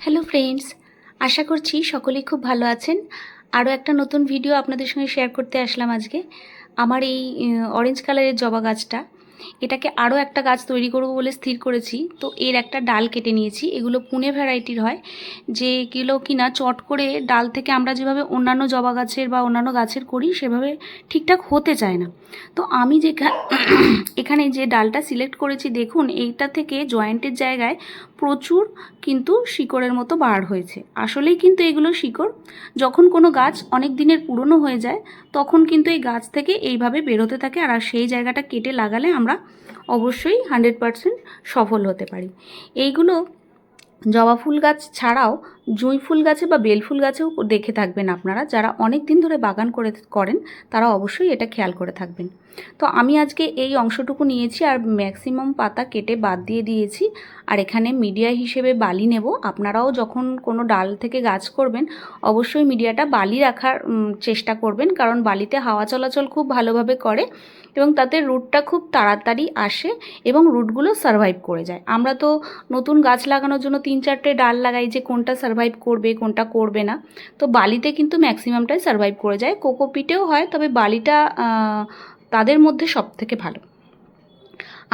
Hello friends আশা করছি সকলেই খুব ভালো আছেন। আরও একটা নতুন ভিডিও আপনাদের সঙ্গে শেয়ার করতে আসলাম আজকে। আমার এই অরেঞ্জ কালারের জবা গাছটা। এটাকে আরও একটা গাছ তৈরি করব বলে স্থির করেছি। তো এর একটা ডাল কেটে নিয়েছি। এগুলো পুনে ভ্যারাইটির হয়। যেগুলো কিনা চট করে ডাল থেকে আমরা যেভাবে অন্যান্য জবা গাছের বা অন্যান্য গাছের করি, সেভাবে ঠিকঠাক হতে চায় না। তো আমি যে এখানে যে ডালটা সিলেক্ট করেছি, দেখুন, এইটা থেকে জয়েন্টের জায়গায় প্রচুর কিন্তু শিকড়ের মতো বার হয়েছে। আসলেই কিন্তু এগুলো শিকড়। যখন কোনো গাছ অনেক দিনের পুরনো হয়ে যায়, তখন কিন্তু এই গাছ থেকে এইভাবে বেরোতে থাকে আর সেই জায়গাটা কেটে লাগালে আমরা অবশ্যই হান্ড্রেড পারসেন্ট সফল হতে পারি। এইগুলো জবা ফুল গাছ ছাড়াও জুঁই ফুল গাছে বা বেল ফুল গাছেও দেখে থাকবেন আপনারা। যারা অনেক দিন ধরে বাগান করে করেন, তারা অবশ্যই এটা খেয়াল করে থাকবেন। তো আমি আজকে এই অংশটুকু নিয়েছি আর ম্যাক্সিমাম পাতা কেটে বাদ দিয়ে দিয়েছি। আর এখানে মিডিয়া হিসেবে বালি নেব। আপনারাও যখন কোনো ডাল থেকে গাছ করবেন, অবশ্যই মিডিয়াটা বালি রাখার চেষ্টা করবেন। কারণ বালিতে হাওয়া চলাচল খুব ভালোভাবে করে এবং তাতে রুটটা খুব তাড়াতাড়ি আসে এবং রুটগুলো সারভাইভ করে যায়। আমরা তো নতুন গাছ লাগানোর জন্য তিন চারটে ডাল লাগাই যে কোনটা সারভাইভ করবে, কোনটা করবে না। তো বালিতে কিন্তু ম্যাক্সিমামটাই সারভাইভ করে যায়। কোকোপিটেও হয়, তবে বালিটা তাদের মধ্যে সব থেকে ভালো।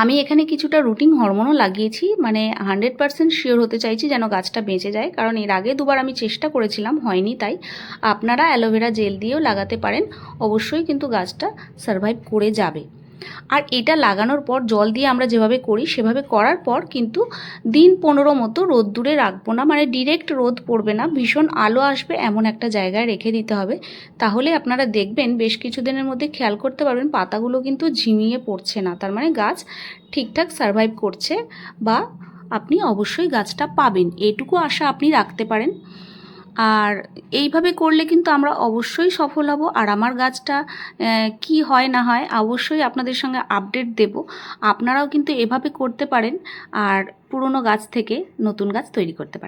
আমি এখানে কিছুটা রুটিন হরমোনও লাগিয়েছি মানে হান্ড্রেড পারসেন্ট শিওর হতে চাইছি যেন গাছটা বেঁচে যায়, কারণ এর আগে দুবার আমি চেষ্টা করেছিলাম, হয়নি তাই। আপনারা অ্যালোভেরা জেল দিয়েও লাগাতে পারেন, অবশ্যই কিন্তু গাছটা সারভাইভ করে যাবে। আর এটা লাগানোর পর জল দিয়ে আমরা যেভাবে করি সেভাবে করার পর কিন্তু দিন পনেরো মতো রোদ দূরে রাখব না। মানে ডিরেক্ট রোদ পড়বে না। ভীষণ আলো আসবে এমন একটা জায়গায় রেখে দিতে হবে। তাহলে আপনারা দেখবেন বেশ কিছুদিনের মধ্যে খেয়াল করতে পারবেন পাতাগুলো কিন্তু ঝিমিয়ে পড়ছে না। তার মানে গাছ ঠিকঠাক সারভাইভ করছে বা আপনি অবশ্যই গাছটা পাবেন। এটুকু আশা আপনি রাখতে পারেন। আর এইভাবে করলে কিন্তু আমরা অবশ্যই সফল হব। আর আমার গাছটা কি হয় না হয় অবশ্যই আপনাদের সঙ্গে আপডেট দেব। আপনারাও কিন্তু এভাবে করতে পারেন। আর পুরনো গাছ থেকে নতুন গাছ তৈরি করতে পারেন।